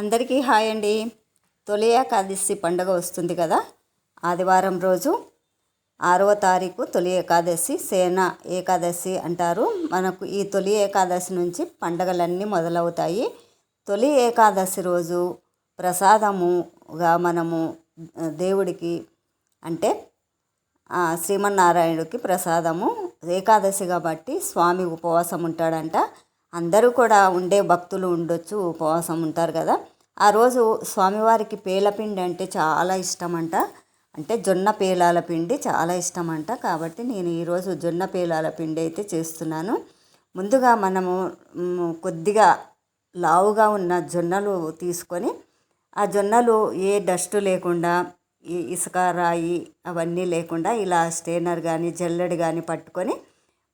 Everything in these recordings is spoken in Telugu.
అందరికీ హాయ్ అండి. తొలి ఏకాదశి పండుగ వస్తుంది కదా? ఆదివారం రోజు ఆరవ తారీఖు తొలి ఏకాదశి సేన ఏకాదశి అంటారు. మనకు ఈ తొలి ఏకాదశి నుంచి పండగలన్నీ మొదలవుతాయి. తొలి ఏకాదశి రోజు ప్రసాదముగా మనము దేవుడికి అంటే శ్రీమన్నారాయణుడికి ప్రసాదము. ఏకాదశి కాబట్టి స్వామి ఉపవాసం ఉంటాడంట అందరూ కూడా ఉండే భక్తులు ఉండొచ్చు ఉపవాసం ఉంటారు కదా. ఆ రోజు స్వామివారికి పేలపిండి అంటే చాలా ఇష్టమంట. అంటే జొన్న పేలాల పిండి చాలా ఇష్టమంట. కాబట్టి నేను ఈరోజు జొన్న పేలాల పిండి అయితే చేస్తున్నాను. ముందుగా మనము కొద్దిగా లావుగా ఉన్న జొన్నలు తీసుకొని ఆ జొన్నలు ఏ డస్ట్ లేకుండా ఈ ఇసుక రాయి అవన్నీ లేకుండా ఇలా స్టేనర్ కానీ జల్లెడు కానీ పట్టుకొని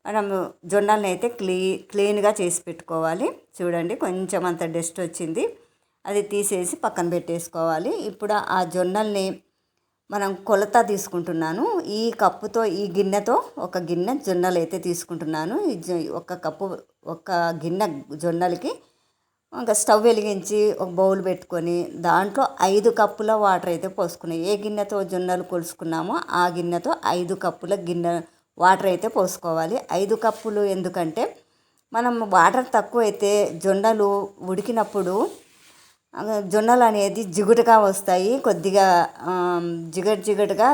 మనం జొన్నల్ని అయితే క్లీ క్లీన్గా చేసి పెట్టుకోవాలి. చూడండి కొంచెం అంత డస్ట్ వచ్చింది. అది తీసేసి పక్కన పెట్టేసుకోవాలి. ఇప్పుడు ఆ జొన్నల్ని మనం కొలత తీసుకుంటున్నాను. ఈ కప్పుతో ఈ గిన్నెతో ఒక గిన్నె జొన్నలు అయితే తీసుకుంటున్నాను. ఒక కప్పు ఒక గిన్నె జొన్నలకి ఇంకా స్టవ్ వెలిగించి ఒక బౌల్ పెట్టుకొని దాంట్లో ఐదు కప్పుల వాటర్ అయితే పోసుకున్నాయి ఏ గిన్నెతో జొన్నలు కొలుసుకున్నామో ఆ గిన్నెతో ఐదు కప్పుల గిన్నె వాటర్ అయితే పోసుకోవాలి. ఐదు కప్పులు ఎందుకంటే మనం వాటర్ తక్కువ అయితే జొన్నలు ఉడికినప్పుడు జొన్నలు అనేది జిగుటుగా వస్తాయి. కొద్దిగా జిగట్ జిగటుగా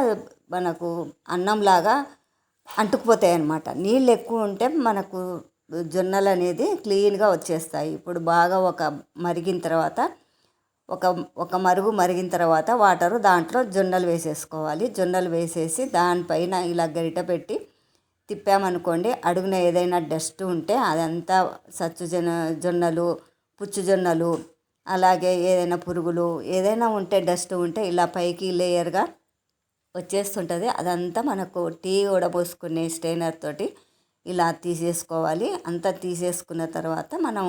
మనకు అన్నంలాగా అంటుకుపోతాయి అన్నమాట. నీళ్ళు ఎక్కువ ఉంటే మనకు జొన్నలు అనేది క్లీన్గా వచ్చేస్తాయి. ఇప్పుడు బాగా ఒక మరిగిన తర్వాత ఒక ఒక మరుగు మరిగిన తర్వాత వాటరు దాంట్లో జొన్నలు వేసేసుకోవాలి. జొన్నలు వేసేసి దానిపైన ఇలా గరిట పెట్టి తిప్పామనుకోండి అడుగున ఏదైనా డస్ట్ ఉంటే అదంతా సచ్చు జొన్న జొన్నలు పుచ్చు జొన్నలు అలాగే ఏదైనా పురుగులు ఏదైనా ఉంటే డస్ట్ ఉంటే ఇలా పైకి లేయర్గా వచ్చేస్తుంటుంది. అదంతా మనకు టీ ఉడబోసుకునే స్టెయినర్ తోటి ఇలా తీసేసుకోవాలి. అంతా తీసేసుకున్న తర్వాత మనం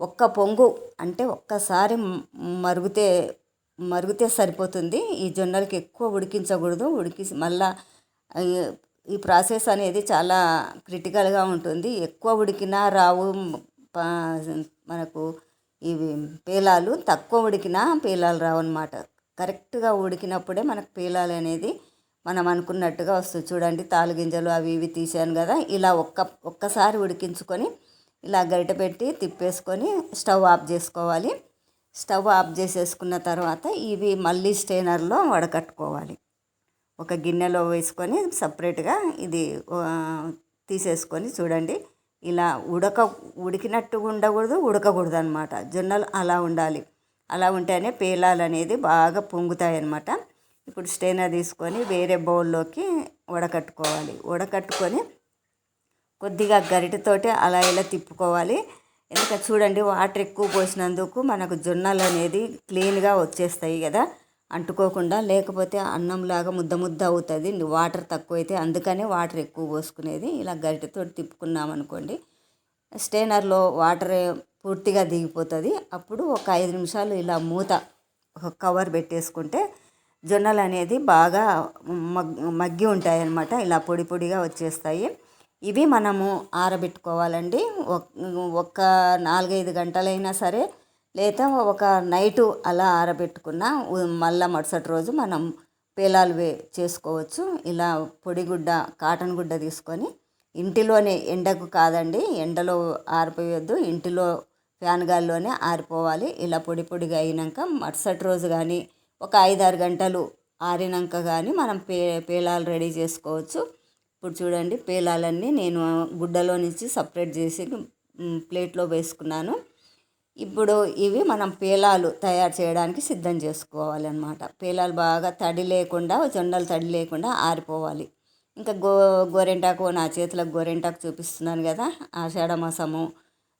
ఒక్క పొంగు అంటే ఒక్కసారి మరుగుతే మరుగుతే సరిపోతుంది. ఈ జొన్నలకి ఎక్కువ ఉడికించకూడదు. ఉడికి మళ్ళా ఈ ప్రాసెస్ అనేది చాలా క్రిటికల్గా ఉంటుంది. ఎక్కువ ఉడికినా రావు మనకు ఇవి పేలాలు తక్కువ ఉడికినా పేలాలు రావు అనమాట కరెక్ట్గా ఉడికినప్పుడే మనకు పేలాలు అనేది మనం అనుకున్నట్టుగా వస్తుంది. చూడండి తాలుగింజలు అవి ఇవి తీసాను కదా ఇలా ఒక్క ఒక్కసారి ఉడికించుకొని ఇలా గరిట పెట్టి తిప్పేసుకొని స్టవ్ ఆఫ్ చేసుకోవాలి. స్టవ్ ఆఫ్ చేసేసుకున్న తర్వాత ఇవి మళ్ళీ స్టెయినర్లో వడకట్టుకోవాలి. ఒక గిన్నెలో వేసుకొని సపరేట్గా ఇది తీసేసుకొని చూడండి. ఇలా ఉడక ఉడికినట్టు ఉండకూడదు ఉడకకూడదు అనమాట జొన్నలు అలా ఉండాలి. అలా ఉంటేనే పేలాలు అనేది బాగా పొంగుతాయి అనమాట ఇప్పుడు స్టెయినర్ తీసుకొని వేరే బౌల్లోకి వడకట్టుకోవాలి. వడకట్టుకొని కొద్దిగా గరిటతోటి అలా ఇలా తిప్పుకోవాలి. ఎందుకంటే చూడండి వాటర్ ఎక్కువ పోసినందుకు మనకు జొన్నలు అనేది క్లీన్గా వచ్చేస్తాయి కదా. అంటుకోకుండా లేకపోతే అన్నంలాగా ముద్ద ముద్ద అవుతుంది. వాటర్ తక్కువైతే అందుకనే వాటర్ ఎక్కువ పోసుకునేది. ఇలా గరిటెతో తిప్పుకున్నాం అనుకోండి. స్టెయినర్లో వాటర్ పూర్తిగా దిగిపోతుంది. అప్పుడు ఒక ఐదు నిమిషాలు ఇలా మూత ఒక కవర్ పెట్టేసుకుంటే జొన్నలు అనేది బాగా మగ్ మగ్గి ఉంటాయి అన్నమాట ఇలా పొడి పొడిగా వచ్చేస్తాయి. ఇవి మనము ఆరబెట్టుకోవాలండి. ఒక్క నాలుగైదు గంటలైనా సరే లేదా ఒక నైటు అలా ఆరబెట్టుకున్న మళ్ళా మరుసటి రోజు మనం పేలాలు వే చేసుకోవచ్చు. ఇలా పొడిగుడ్డ కాటన్ గుడ్డ తీసుకొని ఇంటిలోనే ఎండకు కాదండి ఎండలో ఆరిపోయొద్దు ఇంటిలో ఫ్యాన్ గాల్లోనే ఆరిపోవాలి. ఇలా పొడి పొడిగా అయినాక మరుసటి రోజు కానీ ఒక ఐదారు గంటలు ఆరినాక కానీ మనం పే పేలాలు రెడీ చేసుకోవచ్చు. ఇప్పుడు చూడండి పేలాలన్నీ నేను గుడ్డలో నుంచి సపరేట్ చేసి ప్లేట్లో వేసుకున్నాను. ఇప్పుడు ఇవి మనం పేలాలు తయారు చేయడానికి సిద్ధం చేసుకోవాలన్నమాట. పేలాలు బాగా తడి లేకుండా జొండలు తడి లేకుండా ఆరిపోవాలి. ఇంకా గో గోరెంటాకు నా చేతులకు గోరెంటాకు చూపిస్తున్నాను కదా ఆషాఢ మాసము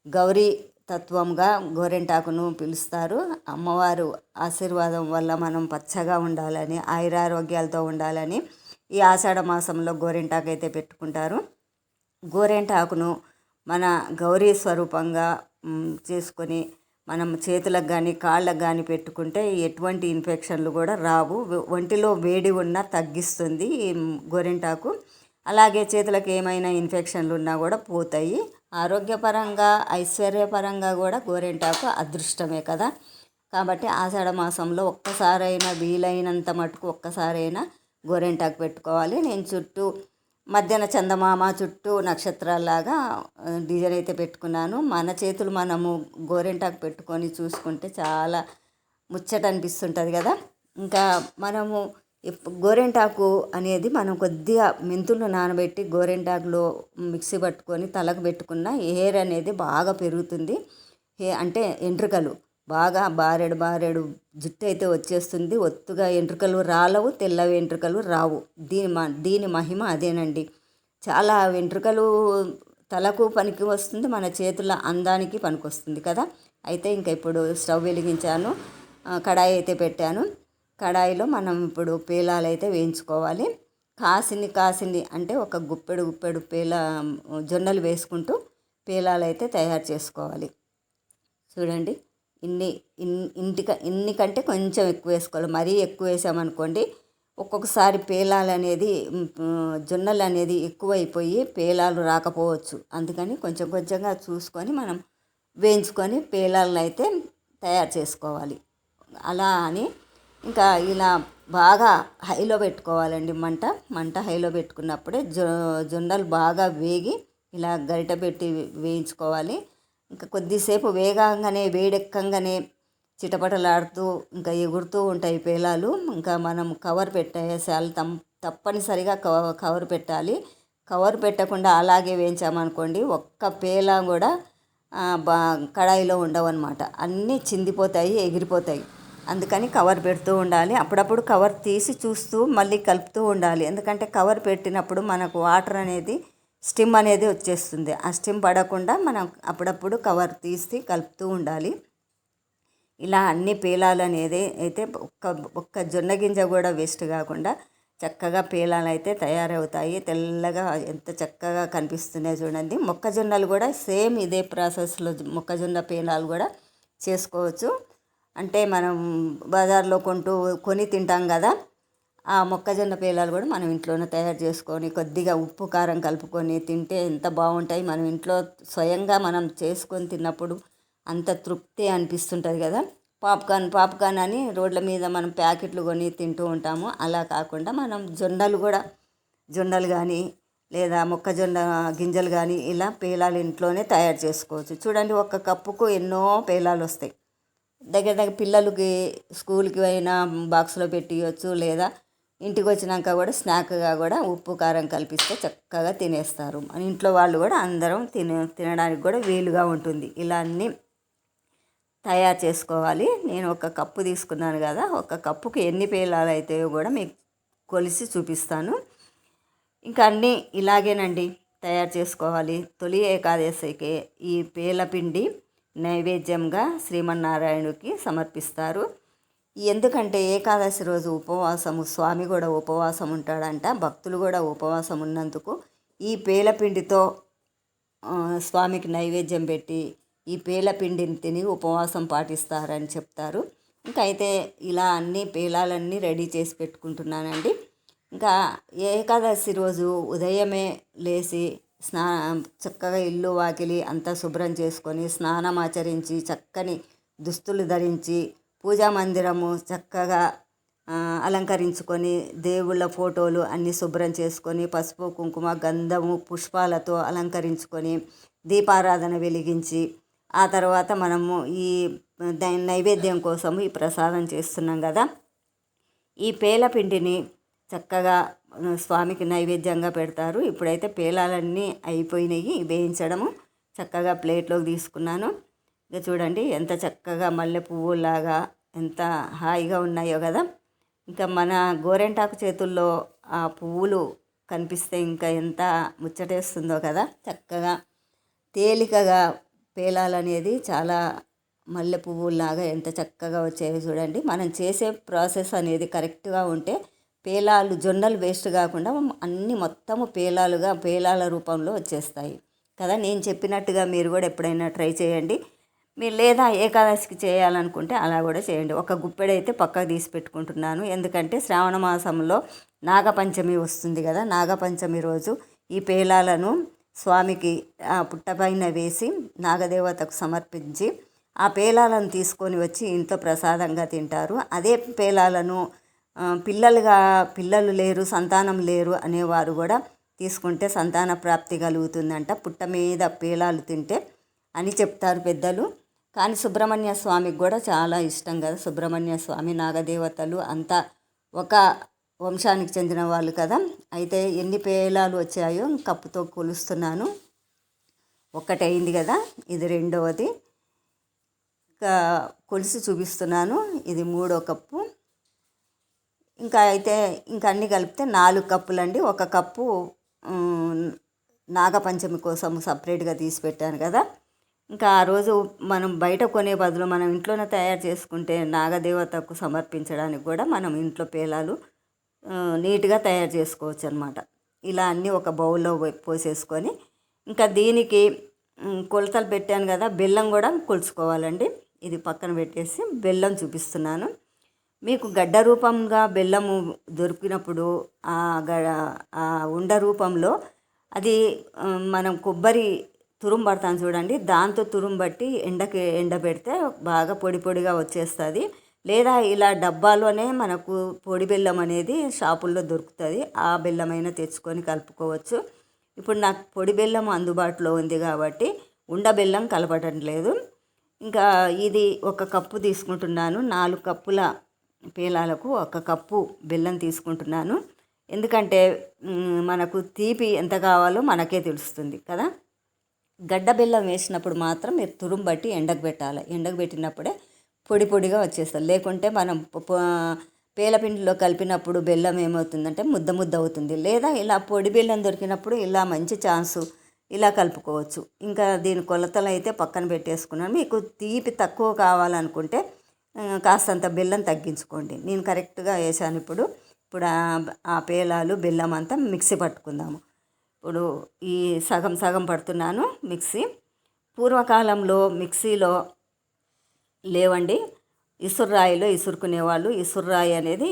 గౌరీ తత్వంగా గోరెంటాకును పిలుస్తారు. అమ్మవారు ఆశీర్వాదం వల్ల మనం పచ్చగా ఉండాలని ఆయురారోగ్యాలతో ఉండాలని ఈ ఆషాఢ మాసంలో గోరెంటాకు అయితే పెట్టుకుంటారు. గోరెంటాకును మన గౌరీ స్వరూపంగా చేసుకొని మనం చేతులకు కానీ కాళ్ళకు కానీ పెట్టుకుంటే ఎటువంటి ఇన్ఫెక్షన్లు కూడా రావు. ఒంటిలో వేడి ఉన్నా తగ్గిస్తుంది గోరింటాకు అలాగే చేతులకు ఏమైనా ఇన్ఫెక్షన్లు ఉన్నా కూడా పోతాయి. ఆరోగ్యపరంగా ఐశ్వర్యపరంగా కూడా గోరింటాకు అదృష్టమే కదా. కాబట్టి ఆషాఢ మాసంలో ఒక్కసారైనా వీలైనంత మటుకు ఒక్కసారైనా గోరింటాకు పెట్టుకోవాలి. నేను చుట్టూ మధ్యాహ్న చందమామ చుట్టూ నక్షత్రాల్లాగా డిజైన్ అయితే పెట్టుకున్నాను. మన చేతులు మనము గోరెంటాకు పెట్టుకొని చూసుకుంటే చాలా ముచ్చట అనిపిస్తుంటుంది కదా. ఇంకా మనము ఇప్- గోరెంటాకు అనేది మనం కొద్దిగా మెంతులు నానబెట్టి గోరెంటాకులో మిక్సీ పట్టుకొని తలకు పెట్టుకున్న హెయిర్ అనేది బాగా పెరుగుతుంది. హే అంటే ఎంట్రుకలు బాగా బారెడు బారెడు జుట్టు అయితే వచ్చేస్తుంది. ఒత్తుగా వెంట్రుకలు రాలవు తెల్ల వెంట్రుకలు రావు. దీని మ దీని మహిమ అదేనండి. చాలా వెంట్రుకలు తలకు పనికి వస్తుంది మన చేతుల అందానికి పనికొస్తుంది కదా. అయితే ఇంకా ఇప్పుడు స్టవ్ వెలిగించాను కడాయి అయితే పెట్టాను. కడాయిలో మనం ఇప్పుడు పేలాలు అయితే వేయించుకోవాలి. కాసిని కాసిని అంటే ఒక గుప్పెడు గుప్పెడు పేల జొన్నలు వేసుకుంటూ పేలాలు అయితే తయారు చేసుకోవాలి. చూడండి. ఇన్ని ఇన్ ఇంటిక ఇన్ని కంటే కొంచెం ఎక్కువ వేసుకోవాలి. మరీ ఎక్కువ వేసామనుకోండి ఒక్కొక్కసారి పేలాలు అనేది జొన్నలు అనేది ఎక్కువైపోయి పేలాలు రాకపోవచ్చు. అందుకని కొంచెం కొంచెంగా చూసుకొని మనం వేయించుకొని పేలాలను అయితే తయారు చేసుకోవాలి. అలా అని ఇంకా ఇలా బాగా హైలో పెట్టుకోవాలండి మంట. మంట హైలో పెట్టుకున్నప్పుడే జొ జొన్నలు బాగా వేగి ఇలా గరిట పెట్టి వేయించుకోవాలి. ఇంకా కొద్దిసేపు వేగంగానే వేడెక్కంగానే చిటపటలాడుతూ ఇంకా ఎగురుతూ ఉంటాయి పేలాలు. ఇంకా మనం కవర్ పెట్టేసేయాలి తమ్ తప్పనిసరిగా కవ కవర్ పెట్టాలి. కవర్ పెట్టకుండా అలాగే వేయించామనుకోండి ఒక్క పేల కూడా బా కడాయిలో ఉండవు అనమాట అన్నీ చిందిపోతాయి ఎగిరిపోతాయి. అందుకని కవర్ పెడుతూ ఉండాలి. అప్పుడప్పుడు కవర్ తీసి చూస్తూ మళ్ళీ కలుపుతూ ఉండాలి. ఎందుకంటే కవర్ పెట్టినప్పుడు మనకు వాటర్ అనేది స్టిమ్ అనేది వచ్చేస్తుంది. ఆ స్టిమ్ పడకుండా మనం అప్పుడప్పుడు కవర్ తీసి కలుపుతూ ఉండాలి. ఇలా అన్ని పేలాలు అయితే ఒక్క ఒక్క జొన్న గింజ కూడా వేస్ట్ కాకుండా చక్కగా పేలాలు అయితే తయారవుతాయి. తెల్లగా ఎంత చక్కగా కనిపిస్తున్నాయి చూడండి. మొక్కజొన్నలు కూడా సేమ్ ఇదే ప్రాసెస్లో మొక్కజొన్న పేలాలు కూడా చేసుకోవచ్చు. అంటే మనం బజార్లో కొంటూ కొని తింటాం కదా ఆ మొక్కజొన్న పేలాలు కూడా మనం ఇంట్లోనే తయారు చేసుకొని కొద్దిగా ఉప్పు కారం కలుపుకొని తింటే ఎంత బాగుంటాయి మనం ఇంట్లో స్వయంగా మనం చేసుకొని తిన్నప్పుడు అంత తృప్తి అనిపిస్తుంటుంది కదా. పాప్కార్న్ పాప్కార్న్ అని రోడ్ల మీద మనం ప్యాకెట్లు కొని తింటూ ఉంటాము. అలా కాకుండా మనం జొన్నలు కూడా జొన్నలు కానీ లేదా మొక్కజొన్న గింజలు కానీ ఇలా పేలాలు ఇంట్లోనే తయారు చేసుకోవచ్చు. చూడండి ఒక కప్పుకు ఎన్నో పేలాలు వస్తాయి. దగ్గర దగ్గర పిల్లలకి స్కూల్కి అయినా బాక్స్లో పెట్టియొచ్చు లేదా ఇంటికి వచ్చినాక కూడా స్నాక్గా కూడా ఉప్పు కారం కల్పిస్తే చక్కగా తినేస్తారు. మన ఇంట్లో వాళ్ళు కూడా అందరం తినే తినడానికి కూడా వీలుగా ఉంటుంది. ఇలా అన్నీ తయారు చేసుకోవాలి. నేను ఒక కప్పు తీసుకున్నాను కదా ఒక కప్పుకి ఎన్ని పేలాలు అవుతాయో కూడా మీకు కొలిసి చూపిస్తాను. ఇంకా అన్నీ ఇలాగేనండి తయారు చేసుకోవాలి. తొలి ఏకాదశికి ఈ పేల పిండి నైవేద్యంగా శ్రీమన్నారాయణుడికి సమర్పిస్తారు. ఎందుకంటే ఏకాదశి రోజు ఉపవాసము స్వామి కూడా ఉపవాసం ఉంటాడంట భక్తులు కూడా ఉపవాసం ఉన్నందుకు ఈ పేలపిండితో స్వామికి నైవేద్యం పెట్టి ఈ పేలపిండిని తిని ఉపవాసం పాటిస్తారని చెప్తారు. ఇంకా అయితే ఇలా అన్ని పేలాలన్నీ రెడీ చేసి పెట్టుకుంటున్నానండి. ఇంకా ఏకాదశి రోజు ఉదయమే లేచి స్నా చక్కగా ఇల్లు వాకిలి అంతా శుభ్రం చేసుకొని స్నానం ఆచరించి చక్కని దుస్తులు ధరించి పూజా మందిరము చక్కగా అలంకరించుకొని దేవుళ్ళ ఫోటోలు అన్నీ శుభ్రం చేసుకొని పసుపు కుంకుమ గంధము పుష్పాలతో అలంకరించుకొని దీపారాధన వెలిగించి ఆ తర్వాత మనము ఈ నైవేద్యం కోసము ఈ ప్రసాదం చేస్తున్నాం కదా. ఈ పేలపిండిని చక్కగా స్వామికి నైవేద్యంగా పెడతారు. ఇప్పుడైతే పేలాలన్నీ అయిపోయినాయి వేయించడము చక్కగా ప్లేట్లోకి తీసుకున్నాను. ఇక చూడండి ఎంత చక్కగా మల్లె పువ్వులాగా ఎంత హాయిగా ఉన్నాయో కదా. ఇంకా మన గోరెంటాకు చేతుల్లో ఆ పువ్వులు కనిపిస్తే ఇంకా ఎంత ముచ్చటేస్తుందో కదా. చక్కగా తేలికగా పేలాలనేది చాలా మల్లె పువ్వులాగా ఎంత చక్కగా వచ్చాయో చూడండి. మనం చేసే ప్రాసెస్ అనేది కరెక్ట్గా ఉంటే పేలాలు జొన్నలు వేస్ట్ కాకుండా అన్ని మొత్తము పేలాలుగా పేలాల రూపంలో వచ్చేస్తాయి. కదా నేను చెప్పినట్టుగా మీరు కూడా ఎప్పుడైనా ట్రై చేయండి. మీరు లేదా ఏకాదశికి చేయాలనుకుంటే అలా కూడా చేయండి. ఒక గుప్పెడైతే పక్కకు తీసి పెట్టుకుంటున్నాను. ఎందుకంటే శ్రావణ మాసంలో నాగపంచమి వస్తుంది కదా. నాగపంచమి రోజు ఈ పేలాలను స్వామికి పుట్టపైన వేసి నాగదేవతకు సమర్పించి ఆ పేలాలను తీసుకొని వచ్చి ఇంట్లో ప్రసాదంగా తింటారు. అదే పేలాలను పిల్లలుగా పిల్లలు లేరు సంతానం లేరు అనేవారు కూడా తీసుకుంటే సంతాన ప్రాప్తి కలుగుతుందంట. పుట్ట మీద పేలాలు తింటే అని చెప్తారు పెద్దలు. కానీ సుబ్రహ్మణ్య స్వామికి కూడా చాలా ఇష్టం కదా. సుబ్రహ్మణ్య స్వామి నాగదేవతలు అంతా ఒక వంశానికి చెందిన వాళ్ళు కదా. అయితే ఎన్ని పేలాలు వచ్చాయో కప్పుతో కొలుస్తున్నాను. ఒక్కటైంది కదా ఇది రెండవది. ఇంకా కొలిసి చూపిస్తున్నాను ఇది మూడో కప్పు. ఇంకా అయితే ఇంకా అన్నీ కలిపితే నాలుగు కప్పులండి. ఒక కప్పు నాగపంచమి కోసం సపరేట్గా తీసి పెట్టాను కదా. ఇంకా ఆ రోజు మనం బయట కొనే బదులు మనం ఇంట్లోనే తయారు చేసుకుంటే నాగదేవతకు సమర్పించడానికి కూడా మనం ఇంట్లో పేలాలు నీట్గా తయారు చేసుకోవచ్చు అనమాట ఇలా అన్నీ ఒక బౌల్లో పోసేసుకొని ఇంకా దీనికి కొలతలు పెట్టాను కదా బెల్లం కూడా కొలుచుకోవాలండి. ఇది పక్కన పెట్టేసి బెల్లం చూపిస్తున్నాను. మీకు గడ్డ రూపంగా బెల్లము దొరికినప్పుడు ఆ ఆ ఉండ రూపంలో అది మనం కొబ్బరి తురుంబడతాను చూడండి. దాంతో తురుంబట్టి ఎండకి ఎండబెడితే బాగా పొడి పొడిగా వచ్చేస్తుంది. లేదా ఇలా డబ్బాలోనే మనకు పొడి బెల్లం అనేది షాపుల్లో దొరుకుతుంది. ఆ బెల్లమైనా తెచ్చుకొని కలుపుకోవచ్చు. ఇప్పుడు నాకు పొడి బెల్లం అందుబాటులో ఉంది కాబట్టి ఉండబెల్లం కలపడం కలపటం లేదు. ఇంకా ఇది ఒక కప్పు తీసుకుంటున్నాను. నాలుగు కప్పుల పేలాలకు ఒక కప్పు బెల్లం తీసుకుంటున్నాను. ఎందుకంటే మనకు తీపి ఎంత కావాలో మనకే తెలుస్తుంది కదా. గడ్డ బెల్లం వేసినప్పుడు మాత్రం మీరు తురుము బట్టి ఎండకు పెట్టాలి. ఎండకు పెట్టినప్పుడే పొడి పొడిగా వచ్చేస్తుంది. లేకుంటే మనం పేలపిండిలో కలిపినప్పుడు బెల్లం ఏమవుతుందంటే ముద్ద ముద్ద అవుతుంది. లేదా ఇలా పొడి బెల్లం దొరికినప్పుడు ఇలా మంచి ఛాన్సు ఇలా కలుపుకోవచ్చు. ఇంకా దీని కొలతలు అయితే పక్కన పెట్టేసుకున్నాను. మీకు తీపి తక్కువ కావాలనుకుంటే కాస్తంత బెల్లం తగ్గించుకోండి. నేను కరెక్ట్గా వేసాను ఇప్పుడు. ఇప్పుడు ఆ పేలాలు బెల్లం అంతా మిక్సీ పట్టుకుందాము. ఇప్పుడు ఈ సగం సగం పడుతున్నాను మిక్సీ. పూర్వకాలంలో మిక్సీలో లేవండి. ఇసుర్రాయిలో ఇసురుకునేవాళ్ళు. ఇసుర్రాయి అనేది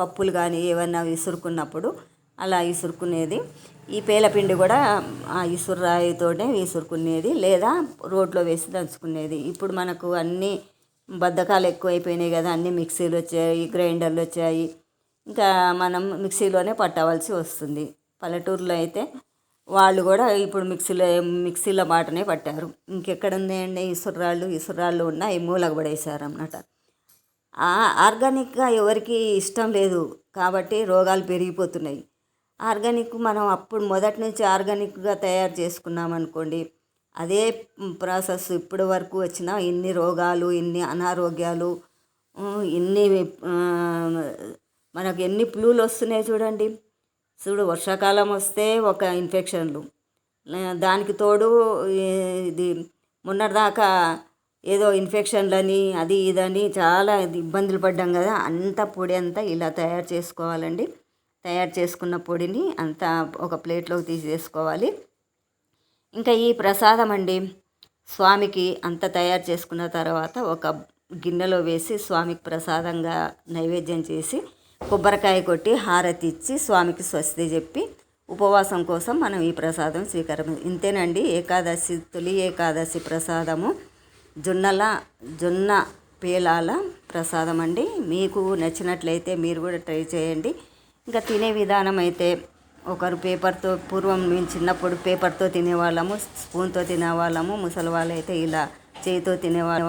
పప్పులు కానీ ఏమన్నా విసురుకున్నప్పుడు అలా ఇసురుకునేది. ఈ పేలపిండి కూడా ఆ ఇసురాయితోనే విసురుకునేది లేదా రోడ్లో వేసి దంచుకునేది. ఇప్పుడు మనకు అన్నీ బద్ధకాలు ఎక్కువైపోయినాయి కదా అన్ని మిక్సీలు వచ్చాయి గ్రైండర్లు వచ్చాయి. ఇంకా మనం మిక్సీలోనే పట్టవలసి వస్తుంది. పల్లెటూరులో అయితే వాళ్ళు కూడా ఇప్పుడు మిక్సీలో మిక్సీలో బాటనే పట్టారు. ఇంకెక్కడ ఉన్నాయండి ఇసురాళ్ళు ఉన్నా ఈ మూలకు పడేశారు అన్నమాట. ఆర్గానిక్గా ఎవరికి ఇష్టం లేదు కాబట్టి రోగాలు పెరిగిపోతున్నాయి. ఆర్గానిక్ మనం అప్పుడు మొదటి నుంచి ఆర్గానిక్గా తయారు చేసుకున్నాం అనుకోండి అదే ప్రాసెస్ ఇప్పటి వరకు వచ్చిన ఇన్ని రోగాలు ఇన్ని అనారోగ్యాలు ఇన్ని మనకు ఎన్ని ఫ్లూలు వస్తున్నాయి చూడండి. చూడు వర్షాకాలం వస్తే ఒక ఇన్ఫెక్షన్లు. దానికి తోడు ఇది మొన్నటిదాకా ఏదో ఇన్ఫెక్షన్లని అది ఇదని చాలా ఇబ్బందులు పడ్డాం కదా. అంత పొడి అంతా ఇలా తయారు చేసుకోవాలండి. తయారు చేసుకున్న పొడిని అంతా ఒక ప్లేట్లోకి తీసేసుకోవాలి. ఇంకా ఈ ప్రసాదం అండి స్వామికి అంత తయారు చేసుకున్న తర్వాత ఒక గిన్నెలో వేసి స్వామికి ప్రసాదంగా నైవేద్యం చేసి కొబ్బరికాయ కొట్టి హారతి ఇచ్చి స్వామికి స్వస్తి చెప్పి ఉపవాసం కోసం మనం ఈ ప్రసాదం స్వీకరం ఇంతేనండి ఏకాదశి తొలి ఏకాదశి ప్రసాదము. జొన్నల జొన్న పేలాల ప్రసాదం అండి. మీకు నచ్చినట్లయితే మీరు కూడా ట్రై చేయండి. ఇంకా తినే విధానం అయితే ఒకరు పేపర్తో పూర్వం మేము చిన్నప్పుడు పేపర్తో తినేవాళ్ళము స్పూన్తో తినేవాళ్ళము ముసలి వాళ్ళు అయితే ఇలా చేయితో తినేవాళ్ళము.